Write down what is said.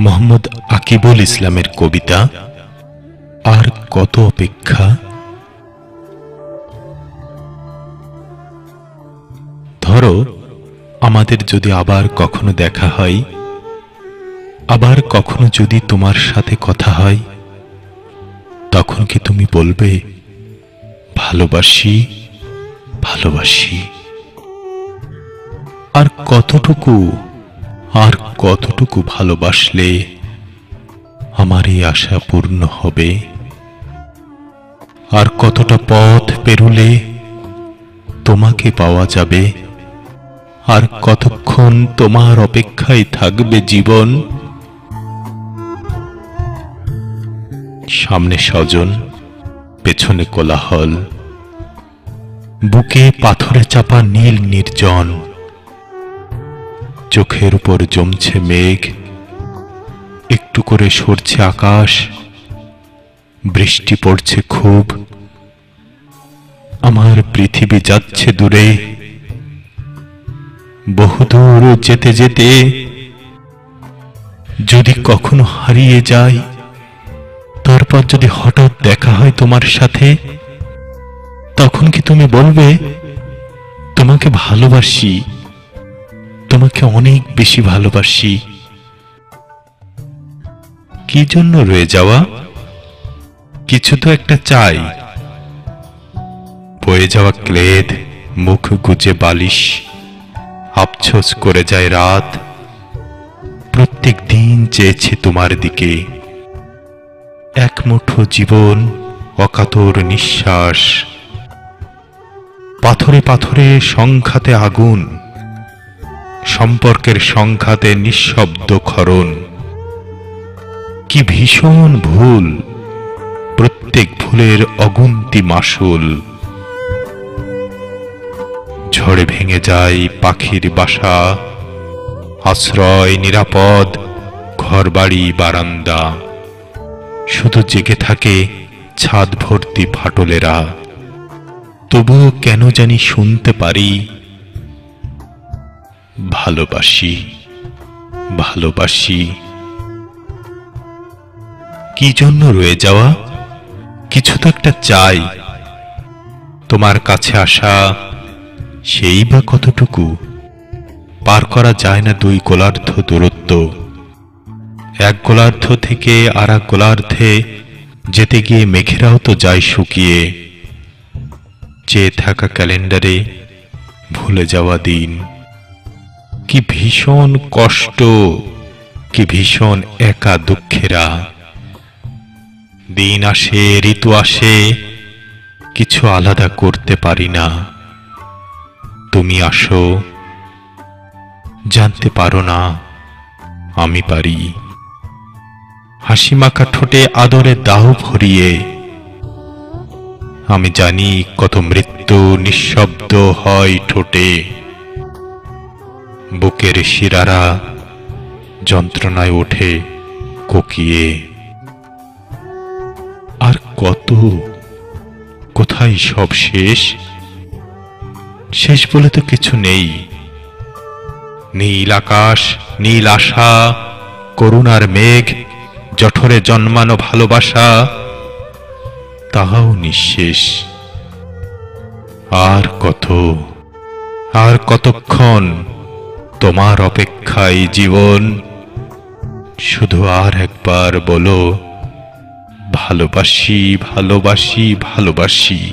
মোহাম্মদ আকিবুল ইসলামের কবিতা, আর কত অপেক্ষা? ধরো, আমাদের যদি আবার কখনো দেখা হয়, আবার কখনো যদি তোমার সাথে কথা হয়, তখন কি তুমি বলবে, ভালোবাসি ভালোবাসি আর কতটুকু আর কতটুকু ভালোবাসলে আমার এই আশা পূর্ণ হবে? আর কতটা পথ পেরুলে তোমাকে পাওয়া যাবে? আর কতক্ষণ তোমার অপেক্ষায় থাকবে জীবন? সামনে স্বজন, পেছনে কোলাহল। বুকে পাথরে চাপা নীল নির্জন। চোখের উপর জমছে মেঘ। একটু করে সরছে আকাশ। বৃষ্টি পড়ছে খুব। আমার পৃথিবী যাচ্ছে দূরে। বহুদূর যেতে যেতে যদি কখনো হারিয়ে যায় তারপর যদি হঠাৎ দেখা হয় তোমার সাথে, তখন কি তুমি বলবে, তোমাকে ভালোবাসি? তোমাকে অনেক বেশি ভালোবাসি। কি জন্য রয়ে যাওয়া? কিছু তো একটা চাই। বয়ে যাওয়া ক্লেদ, মুখ গুজে বালিশ, আফসোস করে যায় রাত। প্রত্যেক দিন চেয়েছে তোমার দিকে। এক মুঠো জীবন, অকাতর নিঃশ্বাস। পাথরে পাথরে সংখ্যাতে আগুন। সম্পর্কের সংখ্যাতে নিঃশব্দ ক্ষরণ কি ভীষণ ভুল, প্রত্যেক ভুলের অগুন্তি মাসুল। ঝড়ে ভেঙে যায় পাখির বাসা, আশ্রয় নিরাপদ, ঘরবাড়ি, বারান্দা। শুধু জেগে থাকে ছাদ ভর্তি ফাটলেরা। তবুও কেন জানি শুনতে পারি ভালোবাসি ভালোবাসি। কি জন্য রয়ে যাওয়া? কিছু তো একটা চাই। তোমার কাছে আসা, সেই বা কতটুকু? পার করা যায় না দুই গোলার্ধ দূরত্ব। এক গোলার্ধ থেকে আর এক গোলার্ধে যেতে গিয়ে মেঘেরাও তো যায় শুকিয়ে। চেয়ে থাকা ক্যালেন্ডারে ভুলে যাওয়া দিন। কি ভীষণ কষ্ট, কি ভীষণ একা দুঃখেরা। দিন আসে, ঋতু আসে, কিছু আলাদা করতে পারি না। তুমি আসো, জানতে পারো না, আমি পারি। হাসি মাখা ঠোঁটে আদরে দাহ ভরিয়ে, আমি জানি কত মৃত্যু নিঃশব্দ হয় ঠোঁটে। বুকের শিরারা যন্ত্রণায় ওঠে কোকিয়ে। আর কত? কোথায় সব শেষ? শেষ বলে তো কিছু নেই। নীল আকাশ, নীল আশা, করুণার মেঘ, জঠরে জন্মানো ভালোবাসা, তাহাও নিঃশেষ। আর কত? আর কতক্ষণ? তোমার অপেক্ষায় জীবন। শুধু আর একবার বলো ভালোবাসি ভালোবাসি ভালোবাসি।